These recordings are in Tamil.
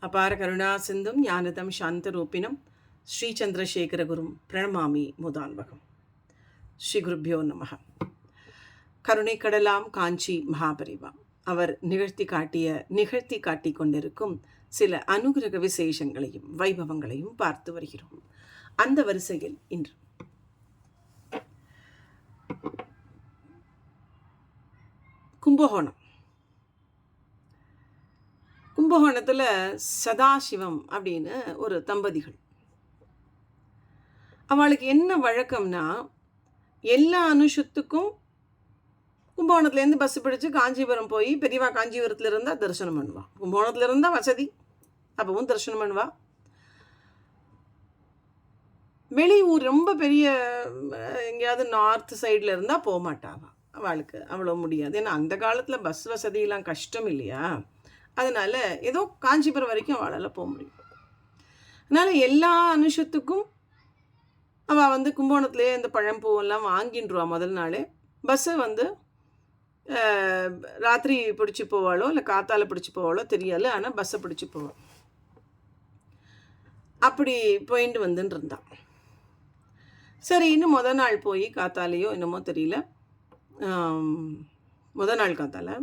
அபார கருணா சிந்தும் ஞானதம் சாந்தரூபிணம் ஸ்ரீ சந்திரசேகரகுரும் பிரணமாமி முதான்வகம். ஸ்ரீ குருப்பியோ நமக கருணை கடலாம் காஞ்சி மகாபரிவா. அவர் நிகழ்த்தி காட்டிய நிகழ்த்தி காட்டி கொண்டிருக்கும் சில அனுகிரக விசேஷங்களையும் வைபவங்களையும் பார்த்து வருகிறோம். அந்த வரிசையில் இன்று. கும்பகோணம். கும்பகோணத்தில் சதாசிவம் அப்படின்னு ஒரு தம்பதிகள். அவளுக்கு என்ன வழக்கம்னா எல்லா அனுஷத்துக்கும் கும்பகோணத்துலேருந்து பஸ் பிடிச்சு காஞ்சிபுரம் போய் பெரியவா காஞ்சிபுரத்தில் இருந்தால் தரிசனம் பண்ணுவாள் கும்பகோணத்தில் இருந்தால் வசதி. அப்பவும் தரிசனம் பண்ணுவா. வெளியூர் ரொம்ப பெரிய எங்கேயாவது நார்த் சைடில் இருந்தால் போக மாட்டாவா அவளுக்கு அவ்வளோ முடியாது. ஏன்னா அந்த காலத்தில் பஸ் வசதியெல்லாம் கஷ்டம் இல்லையா? அதனால் ஏதோ காஞ்சிபுரம் வரைக்கும் அவளால் போக முடியும். அதனால் எல்லா அனுஷத்துக்கும் அவள் வந்து கும்போணத்துலேயே இந்த பழம்பூவெல்லாம் வாங்கின்றுவா முதல் நாளே. பஸ்ஸை வந்து ராத்திரி பிடிச்சி போவாளோ இல்லை காத்தால் பிடிச்சி போவாளோ தெரியல ஆனால் பஸ்ஸை பிடிச்சி போவாள் அப்படி போயிட்டு வந்துன்னு இருந்தான் சரி இன்னும் முத நாள் போய் காத்தாலேயோ என்னமோ தெரியல. முத நாள் காத்தால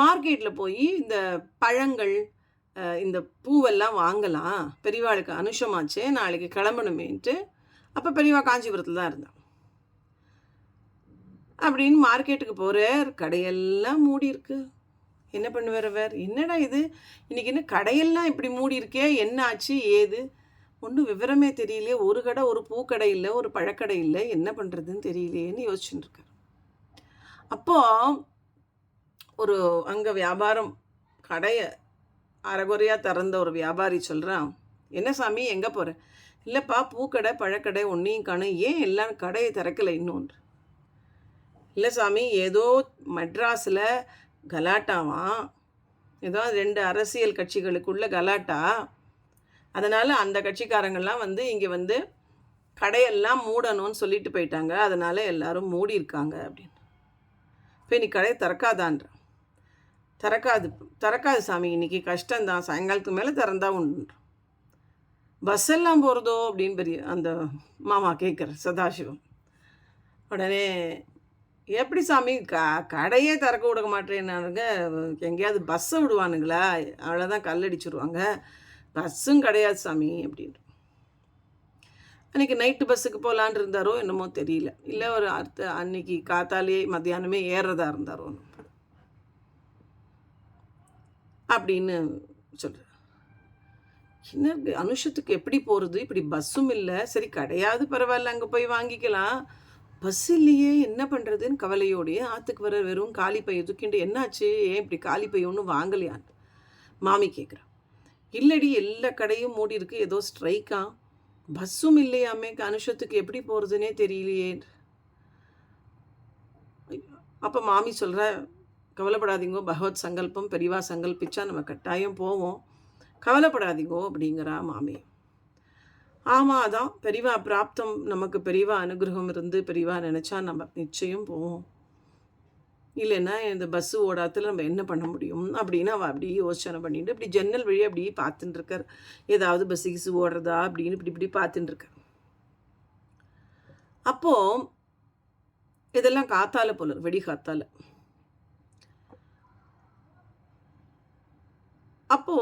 மார்க்கெட்டில் போய் இந்த பழங்கள் இந்த பூவெல்லாம் வாங்கலாம். பெரியவாளுக்கு அனுஷமாச்சே நாளைக்கு கிளம்பணுமேன்ட்டு. அப்போ பெரியவா காஞ்சிபுரத்தில் தான் இருந்தான். அப்படின்னு மார்க்கெட்டுக்கு போகிறார் கடையெல்லாம் மூடி இருக்கு என்ன பண்ணுவார் அவர்? என்னடா இது? இன்னைக்கு என்ன கடையெல்லாம் இப்படி மூடி இருக்கே என்ன ஆச்சு? ஏது? ஒன்றும் விவரமே தெரியலையே. ஒரு கடை ஒரு பூக்கடை இல்லை ஒரு பழக்கடை இல்லை. என்ன பண்ணுறதுன்னு தெரியலையேன்னு யோசிச்சுட்டு இருக்கார். ஒரு அங்கே வியாபாரம் கடையை அரைகுறையாக திறந்த ஒரு வியாபாரி சொல்கிறான் என்ன சாமி எங்கே போகிற இல்லைப்பா பூக்கடை பழக்கடை ஒன்றையும் காணும் ஏன் எல்லாம் கடையை திறக்கலை இன்னொன்று? இல்லை சாமி ஏதோ மெட்ராஸில் கலாட்டாவான் ஏதோ ரெண்டு அரசியல் கட்சிகளுக்குள்ள கலாட்டா? அதனால் அந்த கட்சிக்காரங்கள்லாம் வந்து இங்கே வந்து கடையெல்லாம் மூடணும்னு சொல்லிட்டு போயிட்டாங்க. அதனால் எல்லாரும் மூடி இருக்காங்க அப்படின்னு. இப்போ நீ கடையை திறக்காதான்ற. திறக்காது திறக்காது சாமி. இன்னைக்கு கஷ்டம்தான். சாயங்காலத்துக்கு மேலே திறந்தா உண்டு பஸ் எல்லாம் போகிறதோ அப்படின்னு பெரிய அந்த மாமா கேட்குற சதாசிவம். உடனே எப்படி சாமி? க கடையே திறக்க விட மாட்டேன்னானுங்க எங்கேயாவது பஸ்ஸை விடுவானுங்களா? அவ்வளோதான் கல்லடிச்சிருவாங்க பஸ்ஸும் கிடையாது சாமி அப்படின்ட்டு அன்றைக்கி நைட்டு பஸ்ஸுக்கு போகலான் இருந்தாரோ என்னமோ தெரியல. இல்லை ஒரு அடுத்த அன்னைக்கு காத்தாலே மத்தியானமே ஏறுறதா இருந்தாரோ அப்படின்னு சொல்கிறார் என்ன அனுஷத்துக்கு எப்படி போகிறது இப்படி பஸ்ஸும் இல்லை. சரி கிடையாது பரவாயில்ல அங்கே போய் வாங்கிக்கலாம். பஸ் இல்லையே என்ன பண்ணுறதுன்னு கவலையோடைய ஆற்றுக்கு வர வெறும் காலி பைய தூக்கிண்டு என்னாச்சு? ஏன் இப்படி காலி பை ஒன்றும் வாங்கலையான்னு? மாமி கேட்குறான் இல்லடி எல்லா கடையும் மூடி இருக்கு. ஏதோ ஸ்ட்ரைக்கா? பஸ்ஸும் இல்லையாமே அனுஷத்துக்கு எப்படி போகிறதுனே தெரியலையே அப்போ மாமி சொல்கிற கவலைப்படாதீங்கோ பகவத் சங்கல்பம் பெரியவா சங்கல்பிச்சா நம்ம கட்டாயம் போவோம். கவலைப்படாதீங்கோ அப்படிங்கிறா மாமி. ஆமாம் அதான். பெரியவா பிராப்தம் நமக்கு பெரியவா அனுகிரகம் இருந்து பெரியவா நினச்சா நம்ம நிச்சயம் போவோம். இல்லைன்னா இந்த பஸ்ஸு ஓடாத்துல நம்ம என்ன பண்ண முடியும்? அப்படின்னு அவள் அப்படியே யோசனை பண்ணிட்டு இப்படி ஜன்னல் வழியாக அப்படியே பார்த்துட்டு இருக்கார். ஏதாவது பஸ்ஸு கிசு ஓடுறதா அப்படின்னு இப்படி இப்படி பார்த்துட்டு இருக்கார். அப்போது இதெல்லாம் காத்தால போல வெடி காத்தால அப்போ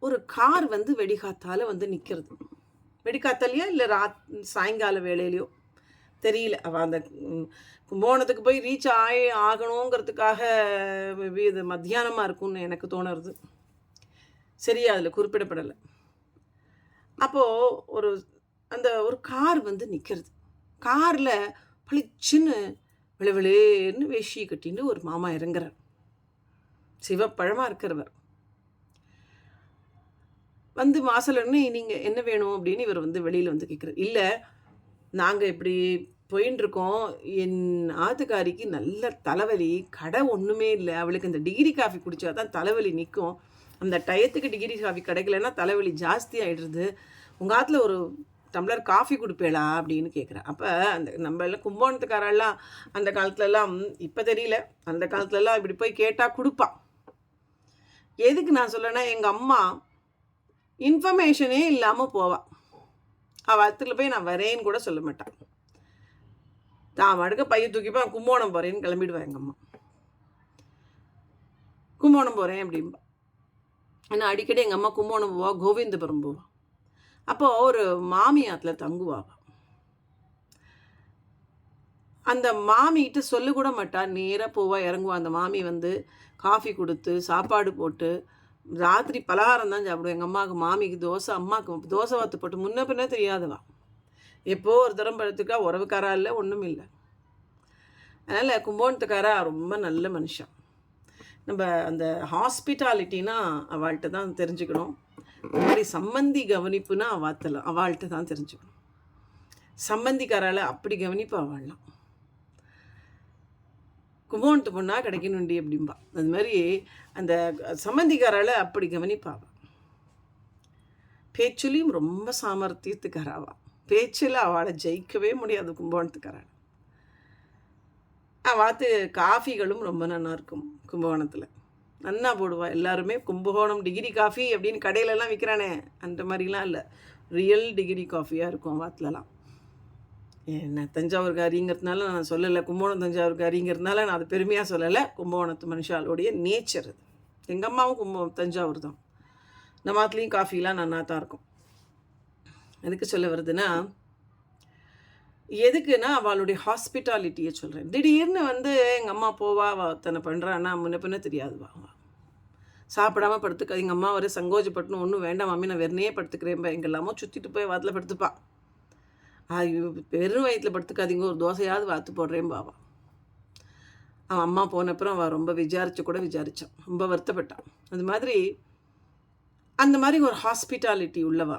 ஒரு கார் வந்து வெடிகாத்தால வந்து நிற்கிறது வெடிக்காத்தாலையா இல்லை ராத் சாயங்கால வேலையிலையோ தெரியல. அவள் அந்த கும்போணத்துக்கு போய் ரீச் ஆகி ஆகணுங்கிறதுக்காக மேபி இது மத்தியானமாக இருக்கும்னு எனக்கு தோணுறது. சரியா? அதில் குறிப்பிடப்படலை. அப்போது ஒரு அந்த ஒரு கார் வந்து நிற்கிறது காரில் பளிச்சுன்னு விளவிளேன்னு வேஷ்டி கட்டின்னு ஒரு மாமா இறங்குறார். சிவப்பழமாக இருக்கிறவர். வந்து வாசலன்னு நீங்கள் என்ன வேணும் அப்படின்னு இவர் வந்து வெளியில் வந்து கேட்குறாரு இல்லை நாங்கள் இப்படி போயின்னு இருக்கோம் என் ஆத்துக்காரிக்கு நல்ல தலைவலி கடை ஒன்றுமே இல்லை. அவளுக்கு இந்த டிகிரி காஃபி குடித்தா தான் தலைவலி நிற்கும் அந்த டயத்துக்கு டிகிரி காஃபி கிடைக்கலன்னா தலைவலி ஜாஸ்தி ஆகிடுது உங்கள் ஆற்றுல ஒரு டம்ளர் காஃபி கொடுப்பேளா அப்படின்னு கேட்குறேன் அப்போ அந்த நம்ம எல்லாம் கும்பகோணத்துக்காரெல்லாம் அந்த காலத்துலலாம் இப்போ தெரியல. அந்த காலத்துலலாம் இப்படி போய் கேட்டால் கொடுப்பா. எதுக்கு நான் சொல்லனா எங்கள் அம்மா இன்ஃபர்மேஷனே இல்லாமல் போவாள் அவள் இடத்துல போய் நான் வரேன்னு கூட சொல்ல மாட்டான் தான் மடுக்க பைய தூக்கிப்பா கும்போணம் போகிறேன்னு கிளம்பிடுவேன் எங்கள் அம்மா. கும்போணம் போகிறேன் அப்படிம்பா. ஏன்னா அடிக்கடி எங்கள் அம்மா கும்போணம் போவா கோவிந்தபுரம் போவா. அப்போது ஒரு மாமியாத்தில் தங்குவாள் அந்த மாமிகிட்ட சொல்லக்கூட கூட மாட்டா. நேராக போவா இறங்குவா. அந்த மாமி வந்து காஃபி கொடுத்து சாப்பாடு போட்டு ராத்திரி பலகாரம் தான் சாப்பிடுவோம் எங்கள் அம்மாவுக்கு மாமிக்கு தோசை அம்மாவுக்கு தோசை வாத்து போட்டு முன்ன பின்ன தெரியாதவா. எப்போ ஒரு தரம் படுத்துக்கா உறவுக்காரா இல்லை ஒன்றும் இல்லை. அதனால் கும்போணத்துக்காரா ரொம்ப நல்ல மனுஷன். நம்ம அந்த ஹாஸ்பிட்டாலிட்டினா அவள்கிட்ட தான் தெரிஞ்சுக்கணும். இந்த மாதிரி சம்மந்தி கவனிப்புனா அவாத்தலாம் அவள்கிட்ட தான் தெரிஞ்சுக்கணும். சம்மந்திக்காரால் அப்படி கவனிப்பு அவள்லாம். கும்போணத்து பொண்ணா கிடைக்கணுண்டி அப்படிம்பா. அது மாதிரி அந்த சம்மந்திக்காரால் அப்படி கவனிப்பா அவ பேச்சுலையும் ரொம்ப சாமர்த்தியத்துக்காராவா? பேச்சில் அவளை ஜெயிக்கவே முடியாது கும்பகோணத்துக்காரால் வாத்து காஃபிகளும் ரொம்ப நல்லா இருக்கும் கும்பகோணத்தில். நன்னா போடுவா. எல்லாருமே கும்பகோணம் டிகிரி காஃபி அப்படின்னு கடையிலலாம் விற்கிறானே அந்த மாதிரிலாம் இல்லை. ரியல் டிகிரி காஃபியாக இருக்கும் வாத்துலலாம். என்ன தஞ்சாவூர்காரிங்கிறதுனால நான் சொல்லலை. கும்பகோணம் தஞ்சாவூர்காரிங்கிறதுனால நான் அது பெருமையாக சொல்லலை. கும்பகோணத்து மனுஷாளுடைய நேச்சர் அது. எங்கள் அம்மாவும் கும்பகோணம் தஞ்சாவூர் தான். நம்ம மாத்துலேயும் காஃபிலாம் நன்னா தான் இருக்கும். எதுக்கு சொல்ல வருதுன்னா எதுக்குன்னா அவளுடைய ஹாஸ்பிட்டாலிட்டியை சொல்கிறேன் திடீர்னு வந்து எங்கள் அம்மா போவா அவ தன்னை பண்ணுறான்னா முன்ன பின்ன தெரியாதுவா? அவ சாப்பிடாம படுத்துக்க எங்கள் அம்மா வர சங்கோஜப்பட்டுன்னு ஒன்றும் வேண்டாம் மாமி நான் வெறுனையே படுத்துக்கிறேன் எங்கெல்லாமோ சுற்றிட்டு போய் வாத்தில் படுத்துப்பா. வெறும் வயிற்றில் படுத்துக்காதீங்க ஒரு தோசையாவது வாத்து போடுறேன் பாவா அவன் அம்மா போனப்புறம் அவள் ரொம்ப விசாரிச்சு கூட விசாரிச்சான். ரொம்ப வருத்தப்பட்டான். அது மாதிரி அந்த மாதிரி ஒரு ஹாஸ்பிட்டாலிட்டி உள்ளவா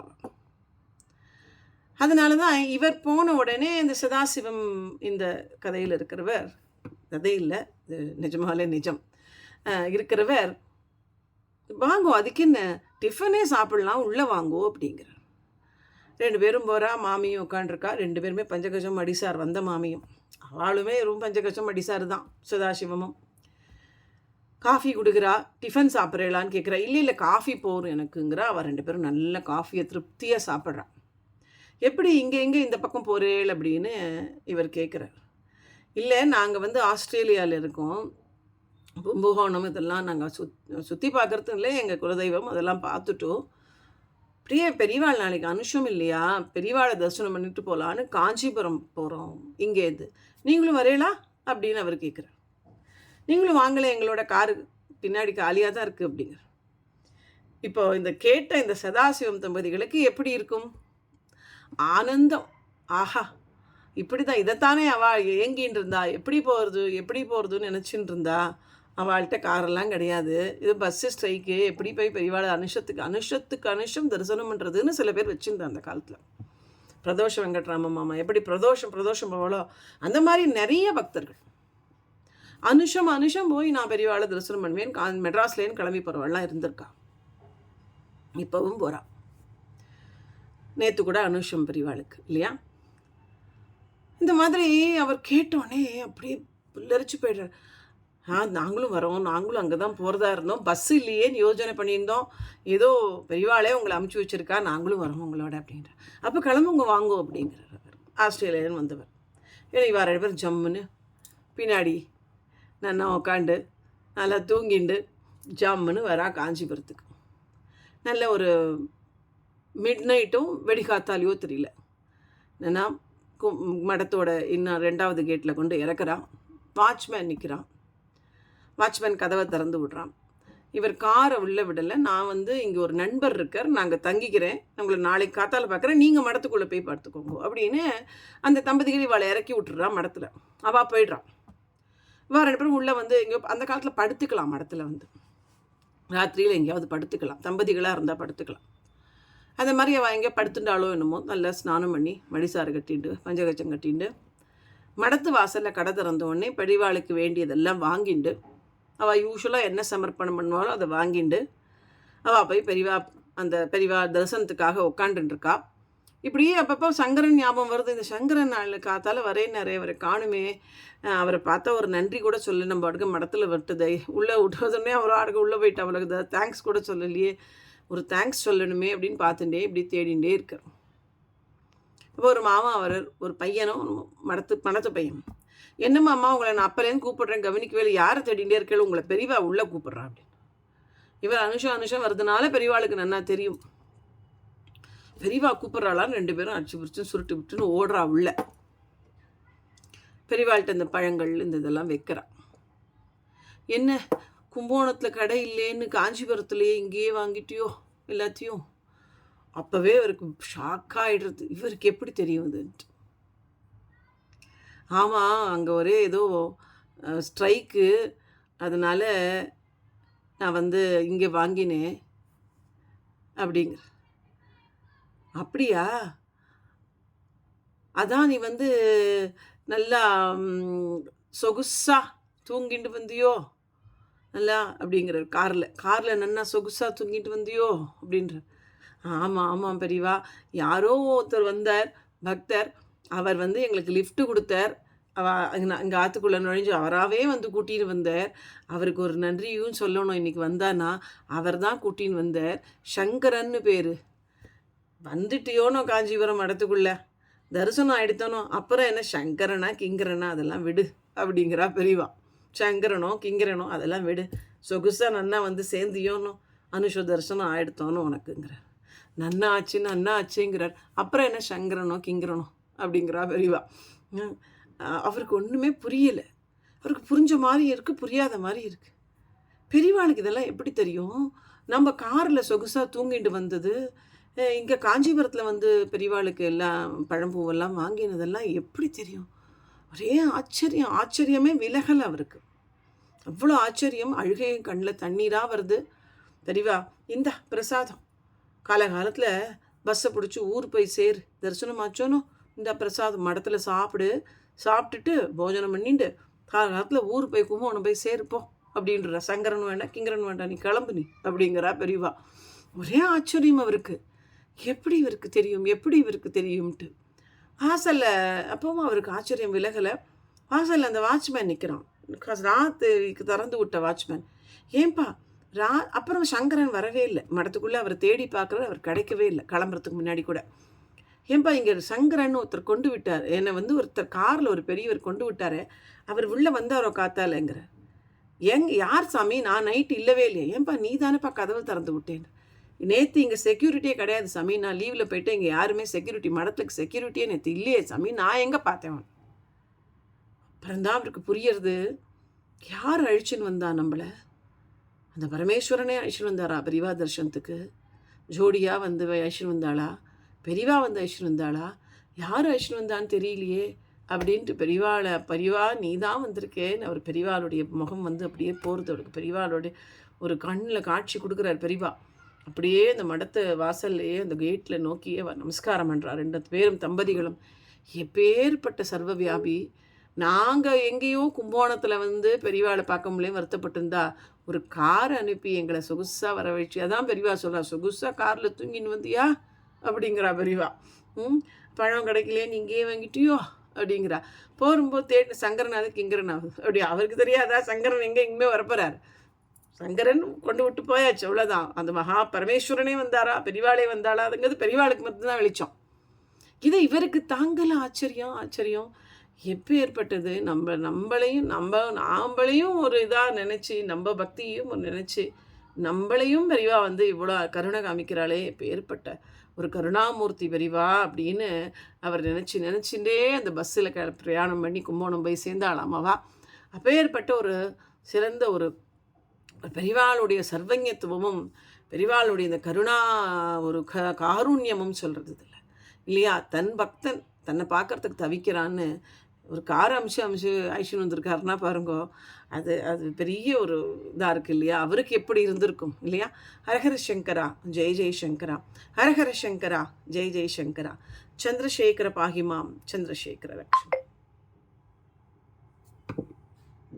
அதனால தான் இவர் போன உடனே இந்த சதாசிவம் இந்த கதையில் இருக்கிறவர் கதை இல்லை இது நிஜமாலே நிஜம். இருக்கிறவர் வாங்கோ அதுக்கு என்ன டிஃபனே சாப்பிடலாம் உள்ளே வாங்கோ அப்படிங்கிறார். ரெண்டு பேரும் போகிறா மாமியும் உட்காண்டிருக்கா ரெண்டு பேருமே பஞ்சகஜம் அடிசார் வந்த மாமியும். அவளுமே ரொம்ப பஞ்சகஜம் அடிசார் தான் சதாசிவமும். காஃபி கொடுக்குறா டிஃபன் சாப்பிட்றேலான்னு கேட்குறா இல்லை இல்லை காஃபி போகும் எனக்குங்கிறா. அவள் ரெண்டு பேரும் நல்ல காஃபியை திருப்தியாக சாப்பிட்றா. எப்படி இங்கே எங்கே இந்த பக்கம் போகிறேள் அப்படின்னு இவர் கேட்குறார் இல்லை நாங்கள் வந்து ஆஸ்திரேலியாவில் இருக்கோம். கும்பகோணம் இதெல்லாம் நாங்கள் சுத் சுற்றி பார்க்குறது எங்கள் குலதெய்வம் அதெல்லாம் பார்த்துட்டோம். அப்படியே பெரியவாள் நாளைக்கு அனுஷம் இல்லையா? பெரியவாளை தரிசனம் பண்ணிட்டு போகலான்னு காஞ்சிபுரம் போகிறோம் இங்கேருந்து நீங்களும் வரையலா அப்படின்னு அவர் கேட்குறார் நீங்களும் வாங்கலை எங்களோட காரு பின்னாடி காலியாக தான் இருக்குது அப்படிங்கிற. இப்போ இந்த கேட்ட இந்த சதாசிவம் தம்பதிகளுக்கு எப்படி இருக்கும்? ஆனந்தம். ஆஹா. இப்படி தான் இதைத்தானே அவள் ஏங்கின்னு இருந்தா? எப்படி போகிறது எப்படி போகிறதுன்னு நினச்சின்னு இருந்தா? அவள்கிட்ட காரெல்லாம் கிடையாது. இது பஸ்ஸு ஸ்ட்ரைக்கு எப்படி போய் பெரியவாள் அனுஷத்துக்கு அனுஷத்துக்கு அனுஷம் தரிசனம் பண்ணுறதுன்னு சில பேர் வச்சுருந்தேன் அந்த காலத்தில். பிரதோஷ வெங்கட்ராம மாமா எப்படி பிரதோஷம் பிரதோஷம் போவாளோ அந்த மாதிரி நிறைய பக்தர்கள். அனுஷம் அனுஷம் போய் நான் பெரியவாளை தரிசனம் பண்ணுவேன். கா மெட்ராஸ்லேன்னு கிளம்பி போகிறவள்லாம் இருந்திருக்கா. இப்போவும் போகிறா நேற்று கூட அனுஷம் பெரியவாளுக்கு இல்லையா? இந்த மாதிரி அவர் கேட்டோடனே அப்படியே புல்லரிச்சு போய்டுறார். ஆ நாங்களும் வரோம். நாங்களும் அங்கே தான் போகிறதா இருந்தோம். பஸ் இல்லையேன்னு யோஜனை பண்ணியிருந்தோம். ஏதோ பெரியவாளே உங்களை அமுச்சு வச்சுருக்கா நாங்களும் வரோம் உங்களோட அப்படின்ற. அப்போ கிளம்புங்க வாங்கோ அப்படிங்கிறார் அவர். ஆஸ்திரேலியான்னு வந்தவர். ஏன்னா இவா ரெண்டு பேர் ஜம்முன்னு. பின்னாடி நல்லா உக்காண்டு நல்லா தூங்கிண்டு ஜம்முன்னு வரா காஞ்சிபுரத்துக்கு. நல்ல ஒரு மிட் நைட்டும் வெடிகாத்தாலையோ தெரியல. என்னன்னா கு- மடத்தோட இன்னும் ரெண்டாவது கேட்டில் கொண்டு இறக்குறான் வாட்ச்மேன் நிற்கிறான் வாட்ச்மேன் கதவை திறந்து விட்றான். இவர் காரை உள்ளே விடலை. நான் வந்து இங்கே ஒரு நண்பர் இருக்கார். நாங்கள் தங்கிக்கிறேன். உங்களை நாளைக்கு காத்தால் பார்க்குறேன் நீங்கள் மடத்துக்குள்ளே போய் பார்த்துக்கோங்க அப்படின்னு அந்த தம்பதிகள் இவளை இறக்கி விட்டுறான் மடத்தில். அவள் போயிடுறான். இவன் ரெண்டு பேரும் உள்ளே வந்து எங்கேயோ அந்த காலத்தில் படுத்துக்கலாம் மடத்தில் வந்து. ராத்திரியில் எங்கேயாவது படுத்துக்கலாம். தம்பதிகளாக இருந்தால் படுத்துக்கலாம். அந்த மாதிரி அவள் எங்கேயோ படுத்துட்டாலோ என்னமோ. நல்லா ஸ்நானம் பண்ணி மடிசாறு கட்டிட்டு பஞ்சகச்சம் கட்டிட்டு மடத்து வாசலில் கடை திறந்த உடனே பெரியவாளுக்கு வேண்டியதெல்லாம் வாங்கிண்டு அவள் யூஸ்வலாக என்ன சமர்ப்பணம் பண்ணுவாளோ அதை வாங்கிண்டு அவள் போய் பெரியவா அந்த பெரியவா தரிசனத்துக்காக உட்காண்டுருக்கா இப்படியே அப்பப்போ சங்கரன் ஞாபகம் வருது. இந்த சங்கரன் நாள் காத்தால் வரே நிறைய அவரை காணுமே. அவரை பார்த்தா ஒரு நன்றி கூட சொல்லு. நம்ம அடுக்க மடத்தில் விட்டுதே. உள்ளே விட்டுறதுனே அவர் ஆடுக்க உள்ளே போயிட்டு அவளுக்கு தேங்க்ஸ் கூட சொல்லலையே. ஒரு தேங்க்ஸ் சொல்லணுமே அப்படின்னு பார்த்துட்டே இப்படி தேடிகிட்டே இருக்கார். இப்போ ஒரு மாமா அவர் ஒரு பையனும் மடத்து மடத்து பையன். என்னம்மா அம்மா உங்களை நான் அப்பலேருந்து கூப்பிடுறேன் கவனிக்கவே இல்லை. யாரை தேடிகிட்டே இருக்கல உங்களை பெரியவா உள்ளே கூப்பிட்றான் அப்படின்னு. இவர் அனுஷம் அனுஷம் வருதுனால பெரியவாளுக்கு நன்னா தெரியும். பெரியவா கூப்பிட்றாளான்னு ரெண்டு பேரும் அடிச்சு பிடிச்சு சுருட்டு விட்டுன்னு ஓடுறா உள்ள. பெரியவாள்கிட்ட இந்த பழங்கள் இந்த இதெல்லாம் வைக்கிறா. என்ன கும்போணத்தில் கடை இல்லைன்னு காஞ்சிபுரத்துலேயே இங்கேயே வாங்கிட்டியோ எல்லாத்தையும்? அப்போவே அவருக்கு ஷாக் ஆகிடுறது இவருக்கு எப்படி தெரியும் இதுன்ட்டு. ஆமாம் அங்கே ஒரே ஏதோ ஸ்ட்ரைக்கு. அதனால் நான் வந்து இங்கே வாங்கினேன். அப்படிங்கிற. அப்படியா? அதான் நீ வந்து நல்லா சொகுசா தூங்கிட்டு வந்தியோ? நல்லா அப்படிங்கிற காரில். காரில் நன்னா சொகுசா தூங்கிட்டு வந்தியோ? அப்படின்ற. ஆமாம் ஆமாம் பெரியவா. யாரோ ஒருத்தர் வந்தார் பக்தர். அவர் வந்து எங்களுக்கு லிஃப்ட்டு கொடுத்தார். அவ இங்கே ஆற்றுக்குள்ளே நுழைஞ்சு அவராகவே வந்து கூட்டின்னு வந்தார். அவருக்கு ஒரு நன்றியும் சொல்லணும். இன்றைக்கி வந்தானா அவர் தான் கூட்டின்னு வந்தார். சங்கரன்னு பேர். வந்துட்டியோனோ காஞ்சிபுரம் இடத்துக்குள்ளே தரிசனம் ஆகிடுத்தானோ அப்புறம் என்ன? சங்கரனா கிங்கரனா? அதெல்லாம் விடு அப்படிங்கிறா பெரியவா. சங்கரனோ கிங்கரனோ? அதெல்லாம் விடு. சொகுசா நன்னா வந்து சேர்ந்தியோனோ அனுஷ தரிசனம் ஆயிடுத்தோனோ உனக்குங்கிற. நன்னா ஆச்சுன்னு நன்னா ஆச்சுங்கிறார் அப்புறம் என்ன? சங்கரனோ கிங்கரனோ? அப்படிங்கிறா பெரியவா அவருக்கு ஒன்றுமே புரியலை. அவருக்கு புரிஞ்ச மாதிரி இருக்குது புரியாத மாதிரி இருக்குது பெரியவாளுக்கு இதெல்லாம் எப்படி தெரியும்? நம்ம காரில் சொகுசாக தூங்கிட்டு வந்தது இங்கே காஞ்சிபுரத்தில் வந்து பெரியவாளுக்கு எல்லாம் பழம்பூவெல்லாம் வாங்கினதெல்லாம் எப்படி தெரியும்? ஒரே ஆச்சரியம் ஆச்சரியமே விலகல் அவருக்கு. அவ்வளோ ஆச்சரியம் அழுகையும் கண்ணில் தண்ணீராக வருது. தெரிவா இந்தா பிரசாதம். காலகாலத்தில் பஸ்ஸை பிடிச்சி ஊர் போய் சேர் தரிசனம் ஆச்சோனோ இந்த பிரசாதம் மடத்தில் சாப்பிடு சாப்பிட்டுட்டு போஜனம் பண்ணிட்டு காலகாலத்தில் ஊர் போய் கும்பகோணம் போய் சேர்ப்போம் அப்படின்ற. சங்கரன் வேண்டாம் கிங்கரன் வேண்டாம் நீ கிளம்பு நீ அப்படிங்கிறா பெரியவா. ஒரே ஆச்சரியம் அவருக்கு. எப்படி இவருக்கு தெரியும் எப்படி இவருக்கு தெரியும்ட்டு. வாசலில் அப்பவும் அவருக்கு ஆச்சரியம் விலகலை. வாசலில் அந்த வாட்ச்மேன் நிற்கிறான் ராத்துக்கு திறந்து விட்ட வாட்ச்மேன். ஏன்பா ரா அப்புறம் சங்கரன் வரவே இல்லை. மடத்துக்குள்ளே அவர் தேடி பார்க்குறது அவர் கிடைக்கவே இல்லை கிளம்புறதுக்கு முன்னாடி கூட. ஏன்பா இங்கே சங்கரன்னு ஒருத்தர் கொண்டு விட்டார். என்னை வந்து ஒருத்தர் காரில் ஒரு பெரியவர் கொண்டு விட்டார். அவர் உள்ளே வந்தாரோ காத்தாலங்கிற. எங் யார் சாமி? நான் நைட்டு இல்லவே இல்லையா. ஏன்பா நீ தானேப்பா கதவை திறந்து விட்டேன் நேற்று இங்கே செக்யூரிட்டியே கிடையாது சாமி. நான் லீவில் போயிட்டு இங்கே யாருமே செக்யூரிட்டி மடத்துக்கு செக்யூரிட்டியே நேற்று இல்லையே சாமி. நான் எங்கே பார்த்தேன் அப்புறம் தான் அவருக்கு புரியறது. யார் அழிச்சுன்னு வந்தா நம்மளை? அந்த பரமேஸ்வரனே அழிச்சுன்னு வந்தாரா பிரிவா தர்ஷனத்துக்கு ஜோடியாக வந்து அழிச்சுன்னு வந்தாளா? பெரிவா வந்து அழிச்சுன்னு வந்தாளா? யார் அழிச்சுன்னு வந்தான்னு தெரியலையே. அப்படின்ட்டு பெரியவாளை பெரியவா நீ தான் வந்திருக்கேன்னு. அவர் பெரியவாளுடைய முகம் வந்து அப்படியே போகிறது அவருக்கு பெரியவாளுடைய ஒரு கண்ணில் காட்சி கொடுக்குறார் பெரியவா. அப்படியே அந்த மடத்து வாசல்லையே அந்த கேட்டில் நோக்கியே நமஸ்காரம் பண்ணுறார் ரெண்டு பேரும் தம்பதிகளும். எப்பேற்பட்ட சர்வ வியாபி நாங்கள் எங்கேயோ கும்போணத்தில் வந்து பெரியவாளை பார்க்க முடியும் வருத்தப்பட்டிருந்தா. ஒரு கார் அனுப்பி எங்களை சொகுசாக வர வச்சு அதான் பெரியவா சொல்கிறா சொகுசாக காரில் தூங்கின்னு வந்தியா? அப்படிங்கிறா பெரியவா ம் பழம் கிடைக்கலையே நீ இங்கேயே வாங்கிட்டியோ? அப்படிங்கிறா. போகும்போது தேட்டு சங்கரன் கிங்கரன் அப்படி அவருக்கு தெரியாதா? சங்கரன் எங்கே இங்கே வரப்போறாரு? சங்கரன் கொண்டு விட்டு போயாச்சு அவ்வளோதான் அந்த மகா பரமேஸ்வரனே வந்தாரா? பெரியவாளே வந்தாளா? அதுங்கிறது பெரியவாளுக்கு மட்டும்தான் வெளிச்சம். இது இவருக்கு தாங்கல ஆச்சரியம் ஆச்சரியம். எப்போ ஏற்பட்டது? நம்ம நம்மளையும் நம்ம நாம்பளையும் ஒரு இதாக நினச்சி நம்ம பக்தியையும் ஒரு நினச்சி நம்மளையும் பெரிவா வந்து இவ்வளோ கருணை காமிக்கிறாளே இப்போ ஏற்பட்ட ஒரு கருணாமூர்த்தி வரிவா அப்படின்னு அவர் நினச்சி நினச்சிட்டே அந்த பஸ்ஸில் க பிரயாணம் பண்ணி கும்போணம் போய் சேர்ந்தாளாமாவா அப்பேற்பட்ட ஒரு சிறந்த ஒரு பெரிவாளுடைய சர்வஞத்துவமும் பெரிவாளுடைய இந்த கருணா ஒரு க காருண்யமும் சொல்கிறது இல்லை இல்லையா? தன் பக்தன் தன்னை பார்க்குறதுக்கு தவிக்கிறான்னு ஒரு கார் அமிச்சு அமிச்சு ஐஷன் வந்திருக்காருன்னா பாருங்கோ அது அது பெரிய ஒரு இதாக இருக்குது இல்லையா? அவருக்கு எப்படி இருந்திருக்கும் இல்லையா? ஹரஹர சங்கரா ஜெய் ஜெய் சங்கரா. ஹரஹர சங்கரா ஜெய் ஜெய் சங்கரா. சந்திரசேகர பாகிமாம் சந்திரசேகர லட்சுமி